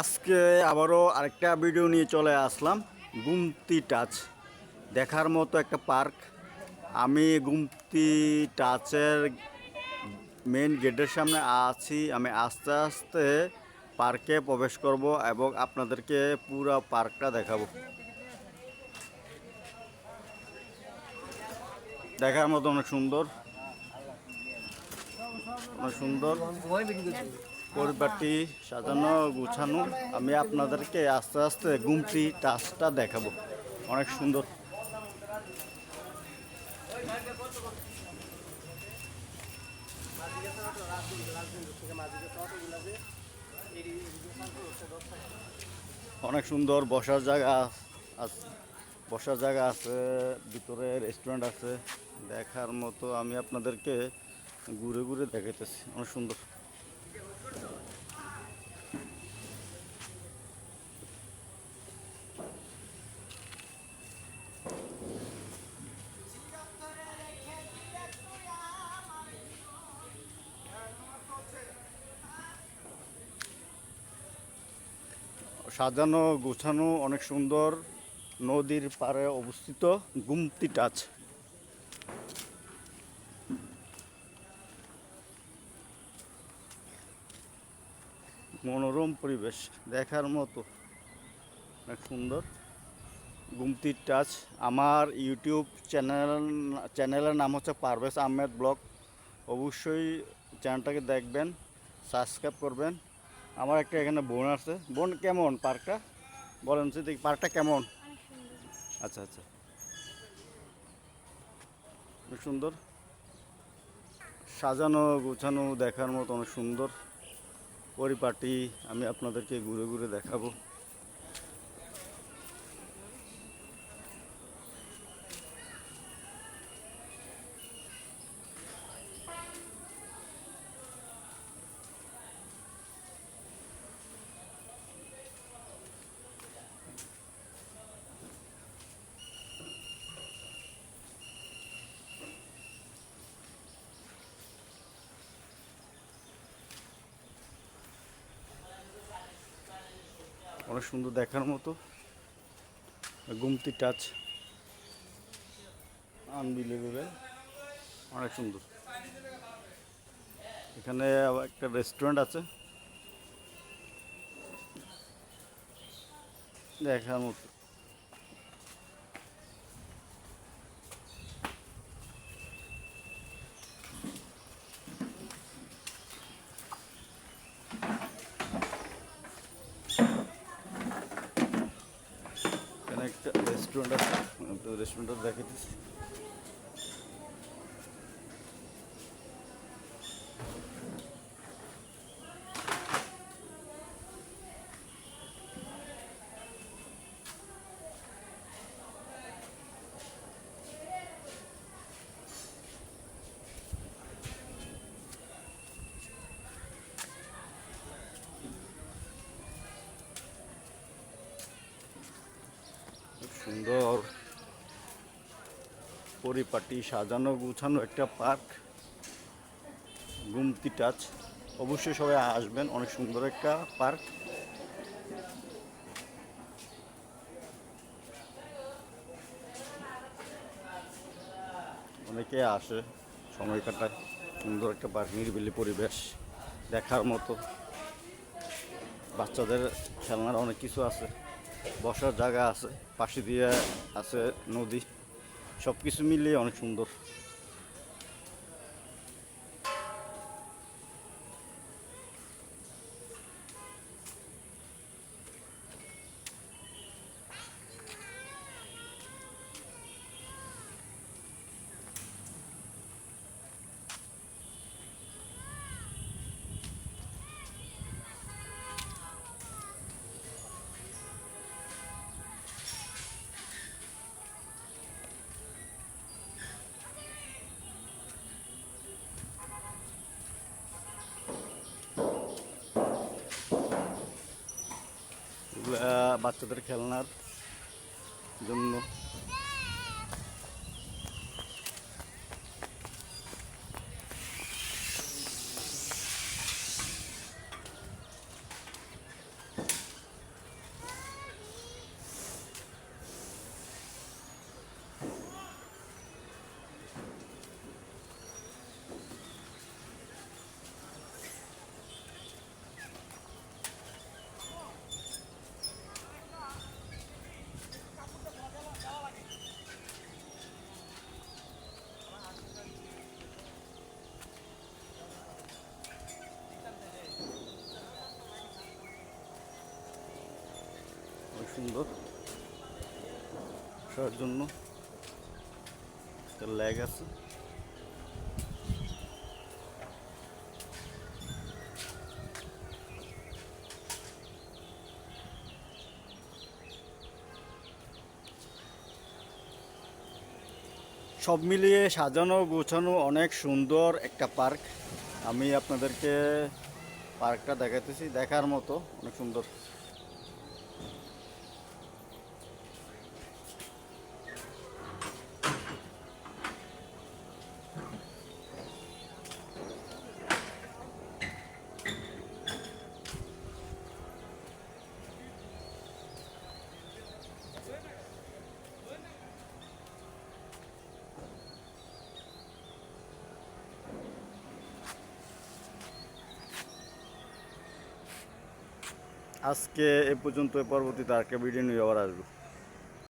আজকে আবারও আরেকটা ভিডিও নিয়ে চলে আসলাম। গুমতি টাচ। দেখার মতো একটা পার্ক। আমি গুমতি টাচের মেন গেটের সামনে আছি। আমি আস্তে আস্তে পার্কে প্রবেশ করব এবং আপনাদেরকে পুরো পার্কটা দেখাবো। দেখার মতো অনেক সুন্দর। অনেক সুন্দর। পরিবারটি সাজানো, গুছানো। আমি আপনাদেরকে আস্তে আস্তে গুমটি টাচটা দেখাবো। অনেক সুন্দর। অনেক সুন্দর, বসার জায়গা আছে বসার জায়গা আছে, ভিতরে রেস্টুরেন্ট আছে। দেখার মতো আমি আপনাদেরকে ঘুরে ঘুরে দেখাইতেছি। অনেক সুন্দর। সাজানো, গোছানো অনেক সুন্দর নদীর পাড়ে অবস্থিত গুমতি টাচ। মনোরম পরিবেশ দেখার মতো। অনেক সুন্দর গুমতি টাচ। আমার ইউটিউব চ্যানেল, চ্যানেলের নাম হচ্ছে পারভেজ আহমেদ ব্লগ। অবশ্যই চ্যানেলটাকে দেখবেন, সাবস্ক্রাইব করবেন। আমার একটা এখানে বোন আছে। বোন কেমন পার্কটা? বলেন সে দেখি পার্কটা কেমন? আচ্ছা আচ্ছা। সুন্দর। সাজানো, গোছানো, দেখার মতো অনেক সুন্দর। পরিপাটি, আমি আপনাদেরকে ঘুরে ঘুরে দেখাবো। অনেক সুন্দর দেখার মতো। গুমতি টাচ আনবিলিভেবল অনেক সুন্দর। এখানে একটা রেস্টুরেন্ট আছে। দেখার মতো এখানে একটা রেস্টুরেন্ট আছে রেস্টুরেন্টটা দেখাইতেছি। সুন্দর পরিপাটি, সাজানো, গুছানো একটা পার্ক। গুমতি টাচ। অবশ্যই সবাই আসবেন, অনেক সুন্দর একটা পার্ক। অনেকে আসে সময় কাটায়, সুন্দর একটা পার্ক, নিরিবিলি পরিবেশ দেখার মতো। বাচ্চাদের খেলনার অনেক কিছু আছে। বসার জায়গা আছে পাশে দিয়ে আছে নদী সব কিছু মিলিয়ে অনেক সুন্দর। বাচ্চাদের খেলনার জন্য। সুন্দর। শোয়ার জন্য ল্যাগ আছে। সব মিলিয়ে সাজানো গোছানো অনেক সুন্দর একটা পার্ক। আমি আপনাদেরকে পার্কটা দেখাতেছি দেখার মতো অনেক সুন্দর। আজকে এ পর্যন্ত পরবর্তীতে আরেকটা ভিডিও নিয়ে আবার আসব।